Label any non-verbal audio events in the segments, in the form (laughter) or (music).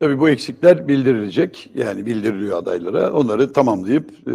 Tabii bu eksikler bildirilecek. Yani bildiriliyor adaylara. Onları tamamlayıp e,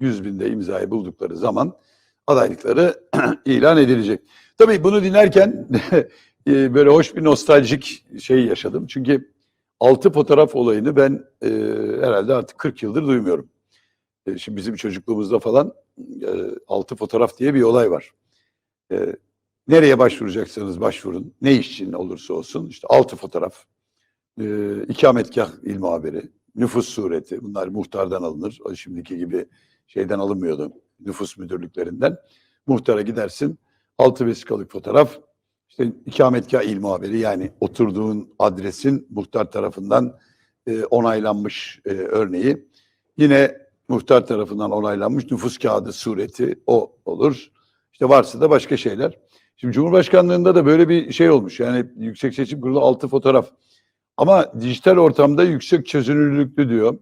100 binde imzayı buldukları zaman adaylıkları (clears throat) ilan edilecek. Tabii bunu dinlerken (laughs) e, böyle hoş bir nostaljik şey yaşadım. Çünkü altı fotoğraf olayını ben e, herhalde artık 40 yıldır duymuyorum. E, şimdi bizim çocukluğumuzda falan e, altı fotoğraf diye bir olay var. Nereye başvuracaksanız başvurun. Ne iş için olursa olsun. işte altı fotoğraf. E, ikametgah il muhabiri. Nüfus sureti. Bunlar muhtardan alınır. O şimdiki gibi şeyden alınmıyordu. Nüfus müdürlüklerinden. Muhtara gidersin. Altı vesikalık fotoğraf. İşte ikametgah il muhabiri yani oturduğun adresin muhtar tarafından e, onaylanmış e, örneği. Yine muhtar tarafından onaylanmış nüfus kağıdı sureti o olur. İşte varsa da başka şeyler. Şimdi Cumhurbaşkanlığında da böyle bir şey olmuş. Yani Yüksek Seçim Kurulu altı fotoğraf. Ama dijital ortamda yüksek çözünürlüklü diyor.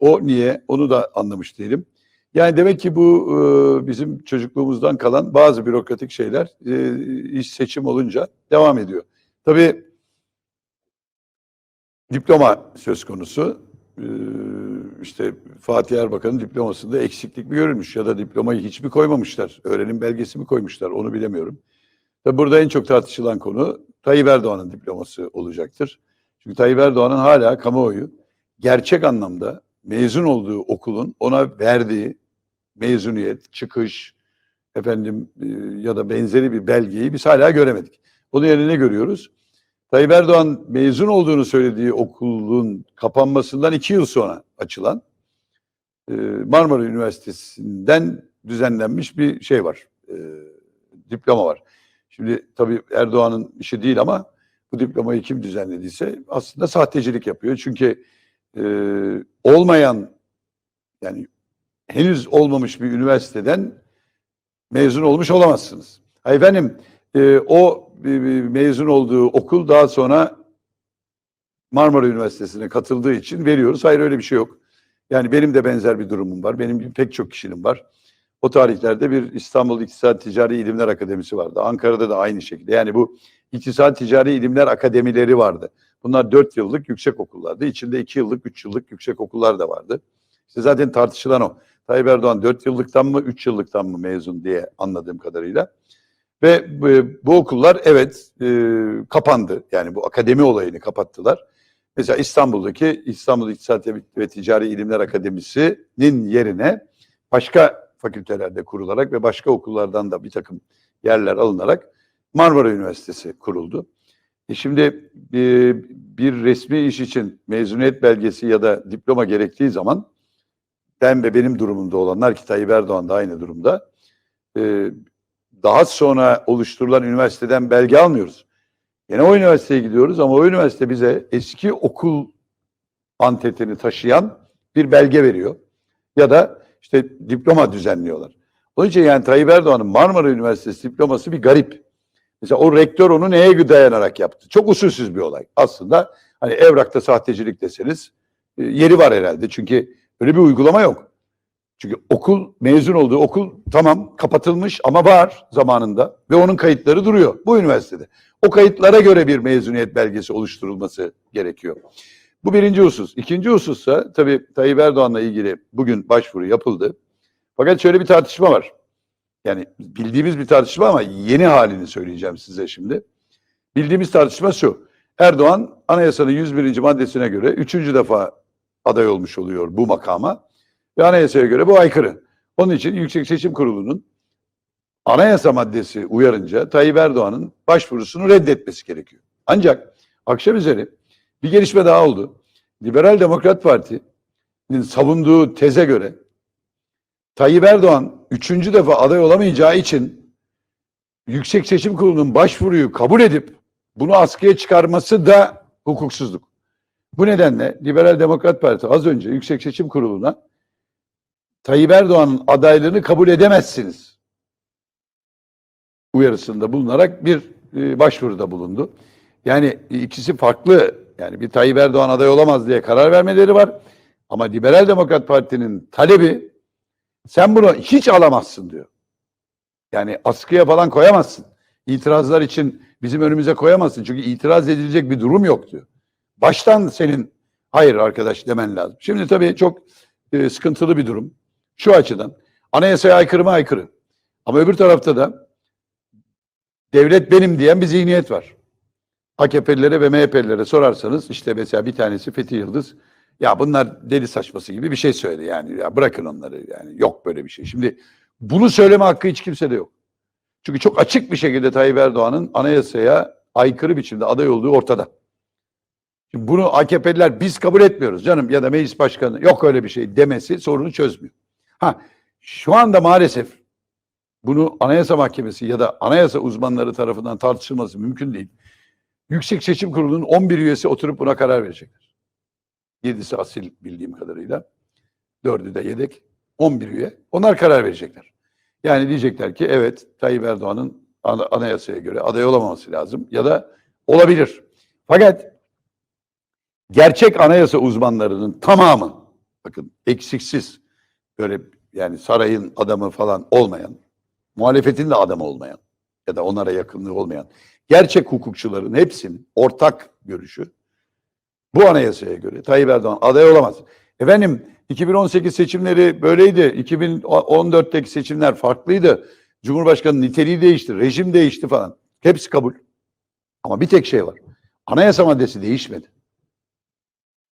O niye? Onu da anlamış değilim. Yani demek ki bu e, bizim çocukluğumuzdan kalan bazı bürokratik şeyler e, iş seçim olunca devam ediyor. Tabii diploma söz konusu. E, işte Fatih Erbakan'ın diplomasında eksiklik mi görülmüş ya da diplomayı hiç mi koymamışlar? Öğrenim belgesi mi koymuşlar? Onu bilemiyorum. Tabii burada en çok tartışılan konu Tayyip Erdoğan'ın diploması olacaktır. Çünkü Tayyip Erdoğan'ın hala kamuoyu gerçek anlamda mezun olduğu okulun ona verdiği mezuniyet, çıkış, efendim e, ya da benzeri bir belgeyi biz hala göremedik. Onun yerine ne görüyoruz? Tayyip Erdoğan mezun olduğunu söylediği okulun kapanmasından iki yıl sonra açılan e, Marmara Üniversitesi'nden düzenlenmiş bir şey var. E, diploma var. Şimdi tabii Erdoğan'ın işi değil ama bu diplomayı kim düzenlediyse aslında sahtecilik yapıyor. Çünkü e, olmayan yani henüz olmamış bir üniversiteden mezun olmuş olamazsınız. Ha efendim e, o e, mezun olduğu okul daha sonra Marmara Üniversitesi'ne katıldığı için veriyoruz. Hayır öyle bir şey yok. Yani benim de benzer bir durumum var. Benim pek çok kişinin var. O tarihlerde bir İstanbul İktisat Ticari İlimler Akademisi vardı. Ankara'da da aynı şekilde. Yani bu İktisat Ticari İlimler Akademileri vardı. Bunlar dört yıllık yüksek okullardı. İçinde iki yıllık, üç yıllık yüksek okullar da vardı. İşte zaten tartışılan o. Tayyip Erdoğan 4 yıllıktan mı 3 yıllıktan mı mezun diye anladığım kadarıyla. Ve bu, bu okullar evet e, kapandı. Yani bu akademi olayını kapattılar. Mesela İstanbul'daki İstanbul İktisat ve Ticari İlimler Akademisi'nin yerine başka fakültelerde kurularak ve başka okullardan da bir takım yerler alınarak Marmara Üniversitesi kuruldu. E şimdi bir, bir resmi iş için mezuniyet belgesi ya da diploma gerektiği zaman ben ve benim durumumda olanlar ki Tayyip Erdoğan da aynı durumda e, daha sonra oluşturulan üniversiteden belge almıyoruz. Yine o üniversiteye gidiyoruz ama o üniversite bize eski okul antetini taşıyan bir belge veriyor. Ya da işte diploma düzenliyorlar. Onun için yani Tayyip Erdoğan'ın Marmara Üniversitesi diploması bir garip. Mesela o rektör onu neye dayanarak yaptı? Çok usulsüz bir olay. Aslında hani evrakta sahtecilik deseniz e, yeri var herhalde. Çünkü öyle bir uygulama yok. Çünkü okul mezun olduğu okul tamam kapatılmış ama var zamanında ve onun kayıtları duruyor bu üniversitede. O kayıtlara göre bir mezuniyet belgesi oluşturulması gerekiyor. Bu birinci husus. İkinci husussa tabii Tayyip Erdoğan'la ilgili bugün başvuru yapıldı. Fakat şöyle bir tartışma var. Yani bildiğimiz bir tartışma ama yeni halini söyleyeceğim size şimdi. Bildiğimiz tartışma şu. Erdoğan anayasanın 101. maddesine göre üçüncü defa aday olmuş oluyor bu makama. Ve anayasaya göre bu aykırı. Onun için Yüksek Seçim Kurulu'nun anayasa maddesi uyarınca Tayyip Erdoğan'ın başvurusunu reddetmesi gerekiyor. Ancak akşam üzeri bir gelişme daha oldu. Liberal Demokrat Parti'nin savunduğu teze göre Tayyip Erdoğan üçüncü defa aday olamayacağı için Yüksek Seçim Kurulu'nun başvuruyu kabul edip bunu askıya çıkarması da hukuksuzluk. Bu nedenle Liberal Demokrat Parti az önce Yüksek Seçim Kurulu'na Tayyip Erdoğan'ın adaylığını kabul edemezsiniz uyarısında bulunarak bir e, başvuruda bulundu. Yani ikisi farklı. Yani bir Tayyip Erdoğan aday olamaz diye karar vermeleri var. Ama Liberal Demokrat Parti'nin talebi sen bunu hiç alamazsın diyor. Yani askıya falan koyamazsın. İtirazlar için bizim önümüze koyamazsın. Çünkü itiraz edilecek bir durum yok diyor. baştan senin hayır arkadaş demen lazım. Şimdi tabii çok e, sıkıntılı bir durum. Şu açıdan anayasaya aykırı mı aykırı. Ama öbür tarafta da devlet benim diyen bir zihniyet var. AKP'lilere ve MHP'lilere sorarsanız işte mesela bir tanesi Fethi Yıldız ya bunlar deli saçması gibi bir şey söyledi yani ya bırakın onları yani yok böyle bir şey. Şimdi bunu söyleme hakkı hiç kimsede yok. Çünkü çok açık bir şekilde Tayyip Erdoğan'ın anayasaya aykırı biçimde aday olduğu ortada. Şimdi bunu AKP'liler biz kabul etmiyoruz canım ya da meclis başkanı yok öyle bir şey demesi sorunu çözmüyor. Ha şu anda maalesef bunu Anayasa Mahkemesi ya da anayasa uzmanları tarafından tartışılması mümkün değil. Yüksek Seçim Kurulu'nun 11 üyesi oturup buna karar verecekler. 7'si asil bildiğim kadarıyla. 4'ü de yedek. 11 üye. Onlar karar verecekler. Yani diyecekler ki evet Tayyip Erdoğan'ın ana- anayasaya göre aday olamaması lazım ya da olabilir. Fakat gerçek anayasa uzmanlarının tamamı bakın eksiksiz böyle yani sarayın adamı falan olmayan, muhalefetin de adamı olmayan ya da onlara yakınlığı olmayan gerçek hukukçuların hepsinin ortak görüşü bu anayasaya göre Tayyip Erdoğan aday olamaz. Efendim 2018 seçimleri böyleydi. 2014'teki seçimler farklıydı. Cumhurbaşkanı niteliği değişti, rejim değişti falan. Hepsi kabul. Ama bir tek şey var. Anayasa maddesi değişmedi.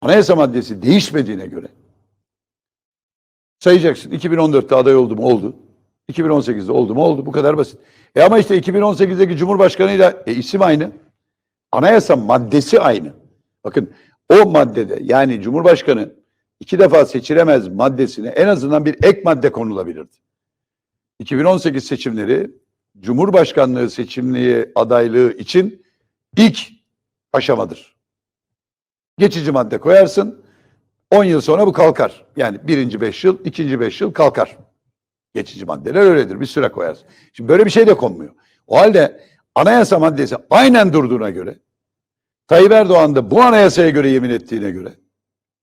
Anayasa maddesi değişmediğine göre sayacaksın. 2014'te aday oldu mu? Oldu. 2018'de oldu mu? Oldu. Bu kadar basit. E ama işte 2018'deki Cumhurbaşkanıyla e, isim aynı. Anayasa maddesi aynı. Bakın o maddede yani Cumhurbaşkanı iki defa seçilemez maddesine en azından bir ek madde konulabilirdi. 2018 seçimleri Cumhurbaşkanlığı seçimliği adaylığı için ilk aşamadır. Geçici madde koyarsın. 10 yıl sonra bu kalkar. Yani birinci 5 yıl, ikinci 5 yıl kalkar. Geçici maddeler öyledir. Bir süre koyarsın. Şimdi böyle bir şey de konmuyor. O halde anayasa maddesi aynen durduğuna göre Tayyip Erdoğan da bu anayasaya göre yemin ettiğine göre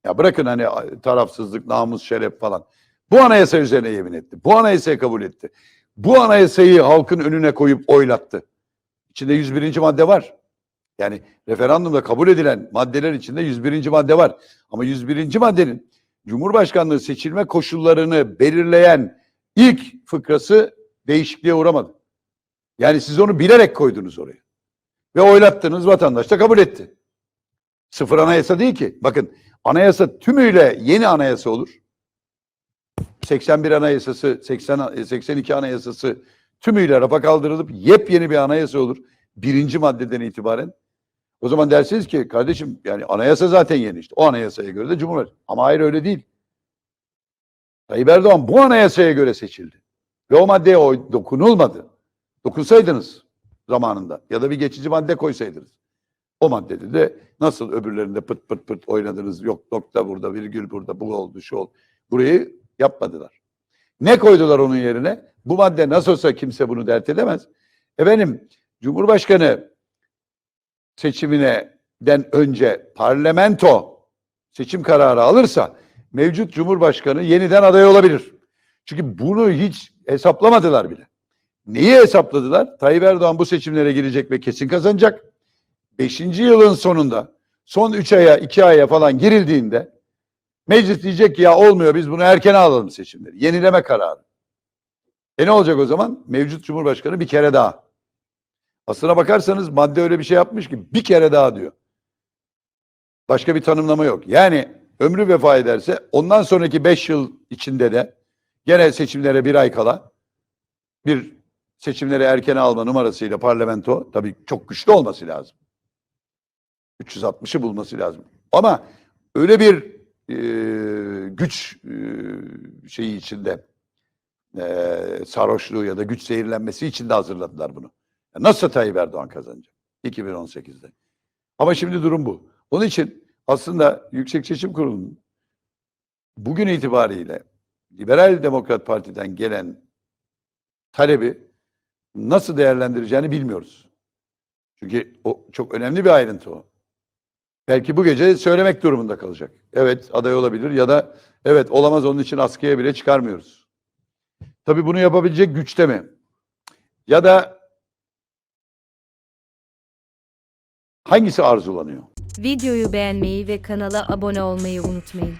ya bırakın hani tarafsızlık, namus, şeref falan. Bu anayasa üzerine yemin etti. Bu anayasayı kabul etti. Bu anayasayı halkın önüne koyup oylattı. İçinde 101. madde var. Yani referandumda kabul edilen maddeler içinde 101. madde var. Ama 101. maddenin Cumhurbaşkanlığı seçilme koşullarını belirleyen ilk fıkrası değişikliğe uğramadı. Yani siz onu bilerek koydunuz oraya. Ve oylattınız vatandaş da kabul etti. Sıfır anayasa değil ki. Bakın anayasa tümüyle yeni anayasa olur. 81 anayasası, 80, 82 anayasası tümüyle rafa kaldırılıp yepyeni bir anayasa olur. Birinci maddeden itibaren. O zaman dersiniz ki kardeşim yani anayasa zaten yeni işte. O anayasaya göre de Cumhurbaşkanı. Ama hayır öyle değil. Tayyip Erdoğan bu anayasaya göre seçildi. Ve o maddeye oy dokunulmadı. Dokunsaydınız zamanında ya da bir geçici madde koysaydınız. O maddede de nasıl öbürlerinde pıt pıt pıt oynadınız yok nokta burada virgül burada bu oldu şu oldu. Burayı yapmadılar. Ne koydular onun yerine? Bu madde nasıl olsa kimse bunu dert edemez. Efendim Cumhurbaşkanı seçiminden önce parlamento seçim kararı alırsa mevcut Cumhurbaşkanı yeniden aday olabilir. Çünkü bunu hiç hesaplamadılar bile. Neyi hesapladılar? Tayyip Erdoğan bu seçimlere girecek ve kesin kazanacak. Beşinci yılın sonunda son üç aya, iki aya falan girildiğinde meclis diyecek ki ya olmuyor biz bunu erken alalım seçimleri. Yenileme kararı. E ne olacak o zaman? Mevcut Cumhurbaşkanı bir kere daha. Aslına bakarsanız madde öyle bir şey yapmış ki bir kere daha diyor. Başka bir tanımlama yok. Yani ömrü vefa ederse ondan sonraki beş yıl içinde de gene seçimlere bir ay kala bir seçimleri erken alma numarasıyla parlamento tabii çok güçlü olması lazım. 360'ı bulması lazım. Ama öyle bir e, güç e, şeyi içinde e, sarhoşluğu ya da güç zehirlenmesi içinde hazırladılar bunu. Nasıl Tayyip Erdoğan kazanacak 2018'de? Ama şimdi durum bu. Onun için aslında Yüksek Seçim Kurulu'nun bugün itibariyle Liberal Demokrat Parti'den gelen talebi nasıl değerlendireceğini bilmiyoruz. Çünkü o çok önemli bir ayrıntı o. Belki bu gece söylemek durumunda kalacak. Evet aday olabilir ya da evet olamaz onun için askıya bile çıkarmıyoruz. Tabii bunu yapabilecek güçte mi? Ya da hangisi arzulanıyor? Videoyu beğenmeyi ve kanala abone olmayı unutmayın.